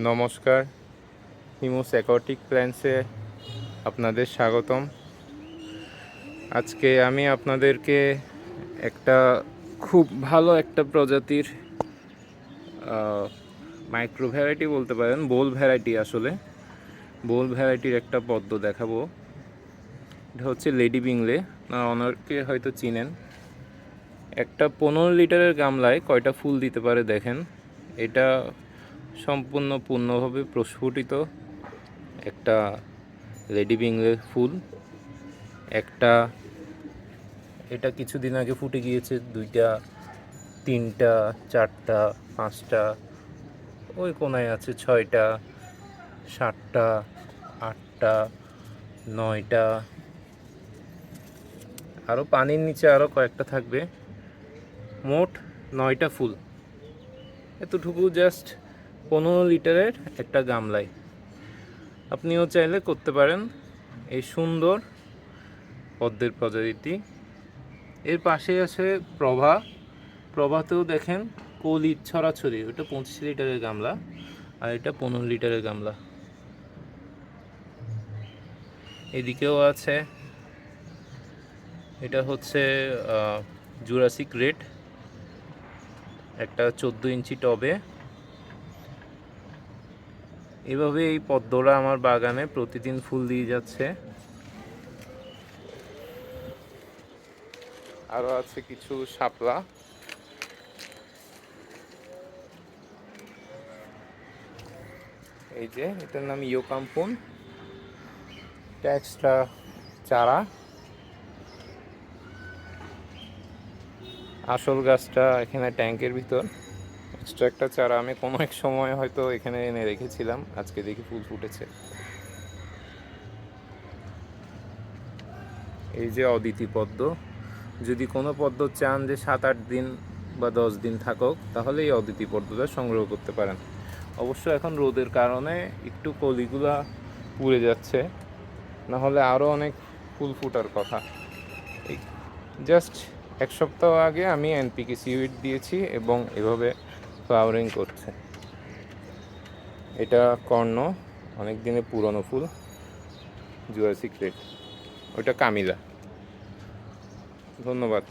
নমস্কার। হিমোস অ্যাকোয়াটিক প্ল্যান্টসে আপনাদের স্বাগতম। আজকে আমি আপনাদেরকে একটা খুব ভালো একটা প্রজাতির মাইক্রো ভ্যারাইটি বলতে পারেন বোল ভ্যারাইটি আসলে। বোল ভ্যারাইটির একটা পদ্ম দেখাবো। এটা হচ্ছে লেডি বিংলে। অনেকে হয়তো চিনেন। একটা পনেরো লিটারের গামলায় কয়টা ফুল দিতে পারে দেখেন। এটা সম্পূর্ণ পূর্ণভাবে প্রস্ফুটিত একটা লেডি বিংলের ফুল। একটা, এটা কিছুদিন আগে ফুটে গিয়েছে, দুইটা, তিনটা, চারটা, পাঁচটা, ওই কোনায় আছে ছয়টা, সাতটা, আটটা, নয়টা। আরও পানির নিচে আরও কয়েকটা থাকবে। মোট নয়টা ফুল। এতটুকু জাস্ট পনেরো লিটারের একটা গামলায়। আপনিও চাইলে করতে পারেন এই সুন্দর পদ্মের প্রজাতিটি। এর পাশে আছে প্রভা। প্রভাতেও দেখেন কলি ছড়াছড়ি, ওটা পঁচিশ লিটারের গামলা আর এটা পনেরো লিটারের গামলা। এদিকেও আছে, এটা হচ্ছে জুরাসিক রেড, একটা চোদ্দ ইঞ্চি টবে। এভাবে এই পদ্মরা আমার বাগানে প্রতিদিন ফুল দিয়ে যাচ্ছে। আরও আছে কিছু শাপলা। এই যে, এটার নাম ইয়ো কাম্পুন এটা এক্সট্রা চারা। আসল গাছটা এখানে ট্যাঙ্কের ভিতর। এক্সট্রা একটা চারা আমি কোনো এক সময় হয়তো এখানে এনে রেখেছিলাম। আজকে দেখি ফুল ফুটেছে। এই যে অদিতি পদ্ম, যদি কোনো পদ্ম চান যে সাত আট দিন বা দশ দিন থাকুক, তাহলে এই অদিতি পদ্মটা সংগ্রহ করতে পারেন। অবশ্য এখন রোদের কারণে একটু কলিগুলা পুড়ে যাচ্ছে না হলে আরও অনেক ফুল ফুটার কথা। জাস্ট এক সপ্তাহ আগে আমি এনপিকে সিউইড দিয়েছি এবং এভাবে ফ্লাওয়ারিং করছে। এটা কর্ণ অনেক দিনে পুরনো ফুল জুয়ার সিক্রেট ওটা কামিলা। ধন্যবাদ।